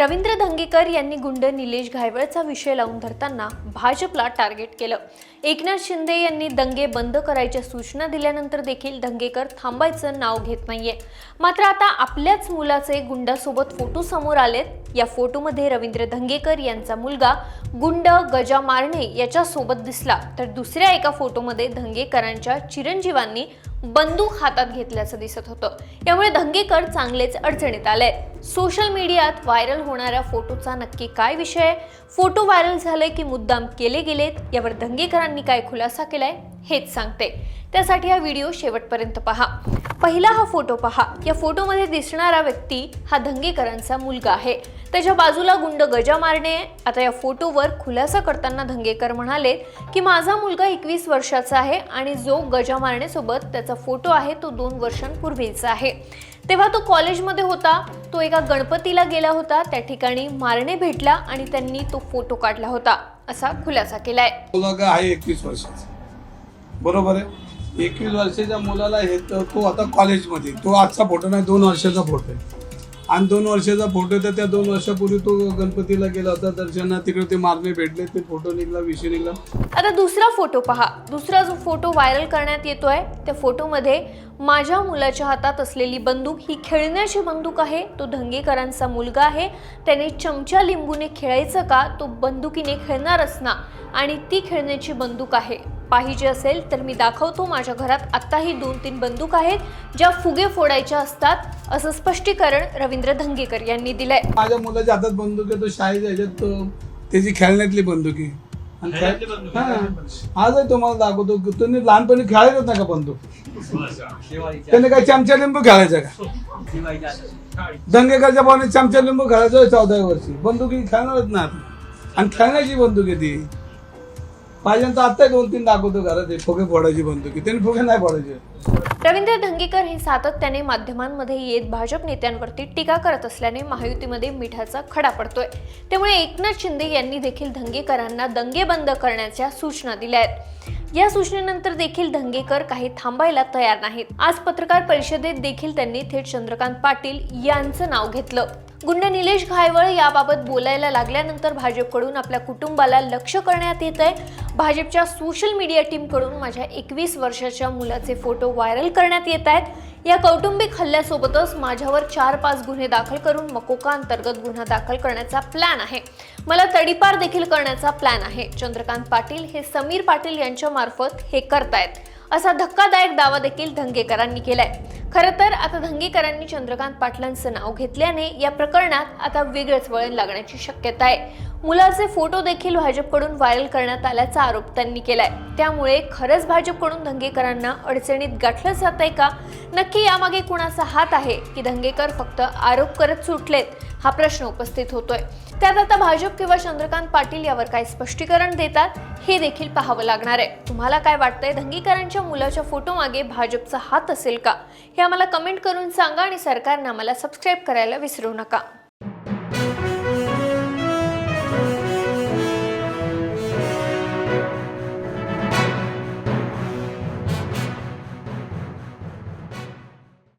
रवींद्र धंगेकर यांनी गुंड निलेश घायवळचा विषय लावून धरताना भाजपला टार्गेट केलं. एकनाथ शिंदे यांनी दंगे बंद करायच्या सूचना दिल्यानंतर देखील दंगेकर थांबायचं नाव घेत नाहीये. मात्र आता आपल्याच मुलाचे गुंडासोबत फोटो समोर आलेत. या फोटोमध्ये रवींद्र धंगेकर यांचा मुलगा गुंड गजा मारणे याच्यासोबत दिसला. तर दुसऱ्या एका फोटोमध्ये धंगेकरांच्या चिरंजीवांनी बंदूक हातात घेतल्याचं दिसत होतं. यामुळे धंगेकर चांगलेच अडचणीत आले सोशल मीडियात व्हायरल होणाऱ्या फोटोचा नक्की काय विषय आहे? फोटो व्हायरल झाले की मुद्दाम केले गेलेत? यावर दंगेकरांनी काय खुलासा केलाय? हेच सांगते. त्यासाठी हा व्हिडिओ शेवटपर्यंत पहा. पहिला हा फोटो पहा. या फोटोमध्ये दिसणारा व्यक्ती हा धंगेकरांचा मुलगा आहे. त्याच्या बाजूला गुंड गजा मारणे. आता या फोटोवर खुलासा करताना धंगेकर म्हणाले की माझा मुलगा एकवीस वर्षाचा आहे आणि जो गजा मारणेसोबत त्याचा फोटो आहे तो दोन वर्षांपूर्वीचा आहे. तेव्हा तो कॉलेजमध्ये होता. तो एका गणपतीला गेला होता. त्या ठिकाणी मारणे भेटला आणि त्यांनी तो फोटो काढला होता. असा खुलासा केलाय. आहे एकवीस वर्षाचा. बरोबर आहे? एकवीस वर्षाच्या मुलाला हे तर तो आता कॉलेजमध्ये तो आजचा फोटो नाही दोन वर्षाचा फोटो आहे. आणि दोन वर्षाचा फोटो तर त्या दोन वर्षापूर्वी तो गणपतीला गेला होता दर्शना तिकडे ते मारणे भेटले ते फोटो निघला विषय निघला. आता दुसरा फोटो पहा. दुसरा जो फोटो व्हायरल करण्यात येतोय त्या फोटोमध्ये माझ्या मुलाच्या हातात असलेली बंदूक ही खेळण्याची बंदूक आहे. तो धंगेकरांचा मुलगा आहे. त्याने चमचा लिंबूने खेळायचं का? तो बंदुकीने खेळणारच ना आणि ती खेळण्याची बंदूक आहे. पाहिजे असेल तर मी दाखवतो. माझ्या घरात आत्ताही दोन तीन बंदूक आहेत ज्या फुगे फोडायच्या असतात असं स्पष्टीकरण रवींद्र धंगेकर यांनी दिलंय. माझ्या मुलाच्या हातात बंदूक आहे तो शाळेच्या ह्याच्यात तो त्याची खेळण्यातली बंदूक आहे. आणि खेळण्यातली हा. आजही तुम्हाला दाखवतो की तुम्ही लहानपणी खेळायचंच नाही का बंदूक? त्याने काय चमचा लिंबू खेळायचा का? दंगेकरच्या पाहुणे चमचा लिंबू खेळायचो चौदा वर्षी. बंदुकी खेळणारच ना आणि खेळण्याची बंदूक आहे ती. पाहिजे आता दोन तीन दाखवतो घरात. फुगे फोडायची बंदुकी त्यांनी फुगे नाही फोडायचे. रवींद्र धंगेकर हे सातत्याने माध्यमांमध्ये येत भाजप नेत्यांवरती टीका करत असल्याने महायुतीमध्ये मिठाचा खडा पडतोय. त्यामुळे एकनाथ शिंदे यांनी देखील धंगेकरांना दंगे बंद करण्याच्या सूचना दिल्या आहेत. या सूचनेनंतर देखील धंगेकर काही थांबायला तयार नाहीत. आज पत्रकार परिषदेत देखील त्यांनी थेट चंद्रकांत पाटील यांचं नाव घेतलं. गुंड निलेश घायवळ याबाबत बोलायला लागल्यानंतर भाजपकडून आपल्या कुटुंबाला लक्ष करण्यात येत आहे. भाजपच्या सोशल मीडिया टीमकडून माझ्या एकवीस वर्षाच्या मुलाचे फोटो व्हायरल करण्यात येत आहेत. या कौटुंबिक हल्ल्यासोबतच माझ्यावर चार पाच गुन्हे दाखल करून मकोका अंतर्गत गुन्हा दाखल करण्याचा प्लॅन आहे. मला तडीपार देखील करण्याचा प्लॅन आहे. चंद्रकांत पाटील हे समीर पाटील यांच्या मार्फत हे करतायत. असा धक्कादायक दावा देखील धंगेकरांनी केलाय. खरं तर आता धंगेकरांनी चंद्रकांत पाटलांचं नाव घेतल्याने या प्रकरणात आता वेगळंच वळण लागण्याची शक्यता आहे. मुलाचे फोटो देखील भाजपकडून व्हायरल करण्यात आल्याचा आरोप त्यांनी केलाय. त्यामुळे खरंच भाजपकडून धंगेकरांना अडचणीत गाठलं जात आहे का? नक्की यामागे कुणाचा हात आहे की धंगेकर फक्त आरोप करत सुटलेत? हा प्रश्न उपस्थित होतोय. त्यात आता भाजप किंवा चंद्रकांत पाटील यावर काय स्पष्टीकरण देतात हे देखील पाहावं लागणार आहे. तुम्हाला काय वाटतंय धंगीकरांच्या मुलाच्या फोटो मागे भाजपचा हात असेल का? हे आम्हाला कमेंट करून सांगा आणि सरकारनं आम्हाला सबस्क्राईब करायला विसरू नका.